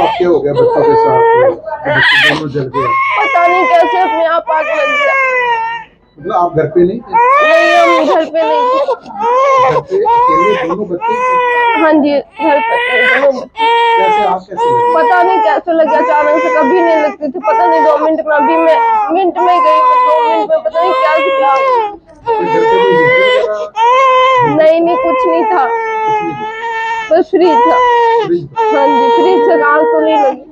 वाक्य हो गया बच्चों के साथ। बच्चे दोनों जल गए पता नहीं कैसे अपने आप आग लग गया। मतलब आप घर पे नहीं नहीं हम घर पे नहीं घर पे अकेले दोनों बच्चे हाँ जी घर पे दोनों बच्चे। कैसे आप कैसे पता नहीं कैसे लगा अचानक से कभी नहीं लगती थी। पता नहीं दो मिनट में अभी मैं मिनट में गई दो मिनट में पता नहीं क्या क्या। गया। नहीं नहीं कुछ नहीं था। बस फ्री था हाँ जी फ्री से आग तो नहीं लगी।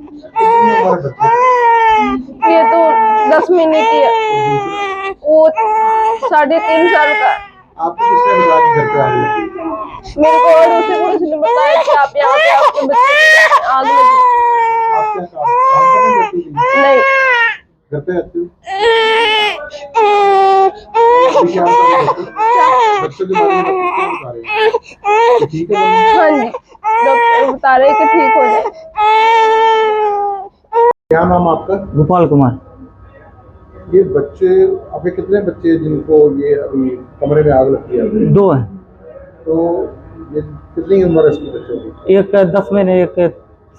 ये तो दस महीने की है। वो साढ़े तीन साल का। आपको किसने बताया कि घर पे आग लगी मेरे को और उसे पुलिस ने बताया कि आप यहाँ पे आपके बच्चे आग लगी। आप क्या काम काम करने जाती थी नहीं। घर पे ठीक ठीक हो जाए क्या नाम आपका गोपाल कुमार ये बच्चे अभी कितने बच्चे हैं जिनको ये अभी कमरे में आग लगती है? दो हैं तो ये कितनी उम्र है एक दस महीने, एक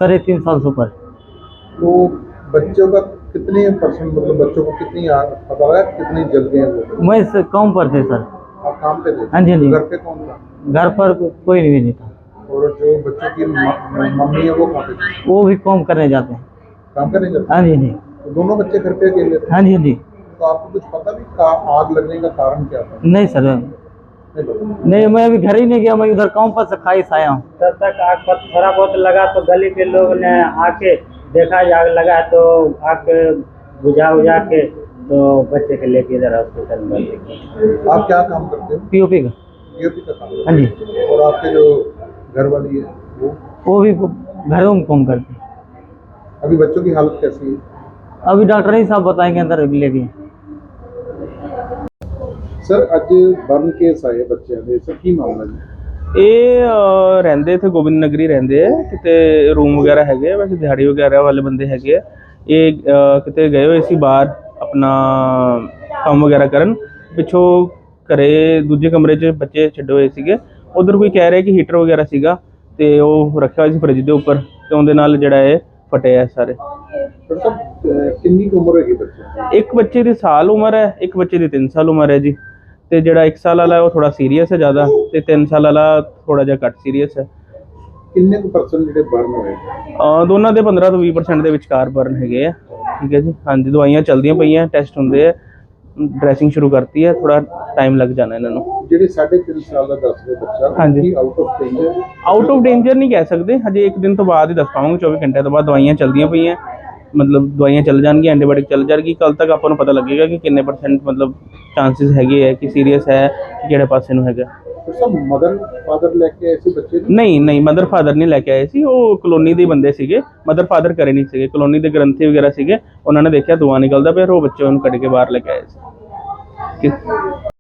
साढ़े तीन साल से ऊपर तो बच्चों का कितने परसेंट मतलब बच्चों को कितनी आग पता है कितनी जल्दी है वो? मैं इस काम पर थे सर। आप काम पे थे? हाँ जी, हाँ जी। घर पे कौन था? घर पर कोई नहीं था। और जो बच्चों की मम्मी है वो कहाँ पे वो भी काम करने जाते हैं। काम करने जाते हाँ? जी हाँ जी। तो दोनों बच्चे घर पे अकेले थे? हाँ जी हाँ जी। तो आपको कुछ पता भी का आग लगने का कारण क्या था? नहीं सर। नहीं नहीं मैं अभी घर ही नहीं गया मैं उधर काम पर से खाई से आया हूँ। तब तक आग पर थोड़ा बहुत लगा तो गली के लोग ने आके देखा आग लगा तो आग बुझा बुझा के तो बच्चे के लेके इधर हॉस्पिटल में आप क्या काम करते हो? पीओपी का। पीओपी का काम हाँ जी। और आपके जो घर वाली है वो? वो भी घरों में काम करते हैं। अभी बच्चों की हालत कैसी है? अभी डॉक्टर ही साहब बताएँगे अंदर लेके। सर आज बर्न केस आए बच्चे सर की मामला है? ਇਹ ਰਹਿੰਦੇ ਇੱਥੇ ਗੋਬਿੰਦ ਨਗਰੀ ਰਹਿੰਦੇ ਆ। ਕਿਤੇ ਰੂਮ ਵਗੈਰਾ ਹੈਗੇ ਆ ਵੈਸੇ ਦਿਹਾੜੀ ਵਗੈਰਾ ਵਾਲੇ ਬੰਦੇ ਹੈਗੇ ਆ। ਇਹ ਕਿਤੇ ਗਏ ਹੋਏ ਸੀ ਬਾਹਰ ਆਪਣਾ ਕੰਮ ਵਗੈਰਾ ਕਰਨ। ਪਿੱਛੋਂ ਘਰੇ ਦੂਜੇ ਕਮਰੇ 'ਚ ਬੱਚੇ ਛੱਡੇ ਹੋਏ ਸੀਗੇ। ਉਧਰ ਕੋਈ ਕਹਿ ਰਿਹਾ ਕਿ ਹੀਟਰ ਵਗੈਰਾ ਸੀਗਾ ਤੇ ਉਹ ਰੱਖਿਆ ਹੋਇਆ ਸੀ ਫ੍ਰਿਜ ਦੇ ਉੱਪਰ ਤੇ ਉਹਦੇ ਨਾਲ ਜਿਹੜਾ ਇਹ ਫਟੇ ਆ ਸਾਰੇ। ਕਿੰਨੀ ਉਮਰ ਹੈਗੀ ਇੱਕ ਬੱਚੇ ਦੀ ਸਾਲ ਉਮਰ ਹੈ ਇੱਕ ਬੱਚੇ ਦੀ 3 ਸਾਲ ਉਮਰ ਹੈ ਜੀ। ਤੇ ਜਿਹੜਾ 1 ਸਾਲ ਵਾਲਾ ਉਹ ਥੋੜਾ ਸੀਰੀਅਸ ਹੈ ਜ਼ਿਆਦਾ ਤੇ 3 ਸਾਲ ਵਾਲਾ ਥੋੜਾ ਜਿਹਾ ਘੱਟ ਸੀਰੀਅਸ ਹੈ। ਕਿੰਨੇ ਕੁ ਪਰਸੈਂਟ ਜਿਹੜੇ ਬਰਨ ਹੋਏ? ਅਹ ਦੋਨਾਂ ਦੇ 15 ਤੋਂ 20% ਦੇ ਵਿਚਕਾਰ ਬਰਨ ਹੈਗੇ ਆ ਠੀਕ ਹੈ ਜੀ। ਹਾਂਜੀ ਦਵਾਈਆਂ ਚੱਲਦੀਆਂ ਪਈਆਂ ਟੈਸਟ ਹੁੰਦੇ ਆ ਡਰੈਸਿੰਗ ਸ਼ੁਰੂ ਕਰਤੀ ਹੈ ਥੋੜਾ ਟਾਈਮ ਲੱਗ ਜਾਣਾ ਇਹਨਾਂ ਨੂੰ। ਜਿਹੜੇ 3.5 ਸਾਲ ਦਾ ਦੱਸਦੇ ਬੱਚਾ ਹਾਂਜੀ। ਕੀ out of danger out of danger ਨਹੀਂ ਕਹਿ ਸਕਦੇ ਹਜੇ ਇੱਕ ਦਿਨ ਤੋਂ ਬਾਅਦ ਹੀ ਦੱਸ ਪਾਵਾਂਗੇ 24 ਘੰਟੇ ਤੋਂ ਬਾਅਦ ਦਵਾਈਆਂ ਚੱਲਦੀਆਂ ਪਈਆਂ। ਮਤਲਬ ਦਵਾਈਆਂ ਚੱਲ ਜਾਣਗੀਆਂ ਐਂਟੀਬਾਇਓਟਿਕ ਚੱਲ ਜਾਣਗੀ ਕੱਲ ਤੱਕ ਆਪਾਂ ਨੂੰ ਪਤਾ ਲੱਗੇਗਾ ਕਿ ਕਿੰਨੇ ਪਰਸੈਂਟ ਮਤਲਬ ਚਾਂਸਸ ਹੈਗੇ ਆ ਕਿ ਸੀਰੀਅਸ ਹੈ ਕਿ ਕਿਹੜੇ ਪਾਸੇ ਨੂੰ ਹੈਗਾ। ਡਾਕਟਰ ਸਾਹਿਬ ਮਦਰ ਫਾਦਰ ਲੈ ਕੇ ਆਏ ਸੀ ਬੱਚੇ ਨੂੰ? ਨਹੀਂ ਨਹੀਂ ਮਦਰ ਫਾਦਰ ਨਹੀਂ ਲੈ ਕੇ ਆਏ ਸੀ ਉਹ ਕਲੋਨੀ ਦੇ ਬੰਦੇ ਸੀਗੇ। ਮਦਰ ਫਾਦਰ ਘਰੇ ਨਹੀਂ ਸੀਗੇ ਕਲੋਨੀ ਦੇ ਗ੍ਰੰਥੀ ਵਗੈਰਾ ਸੀਗੇ ਉਹਨਾਂ ਨੇ ਦੇਖਿਆ ਧੂਆਂ ਨਿਕਲਦਾ ਪਿਆ ਫਿਰ ਉਹ ਬੱਚੇ ਉਹਨੂੰ ਕੱਢ ਕੇ ਬਾਹਰ ਲੈ ਕੇ ਆਏ ਸੀ। ਕਿ-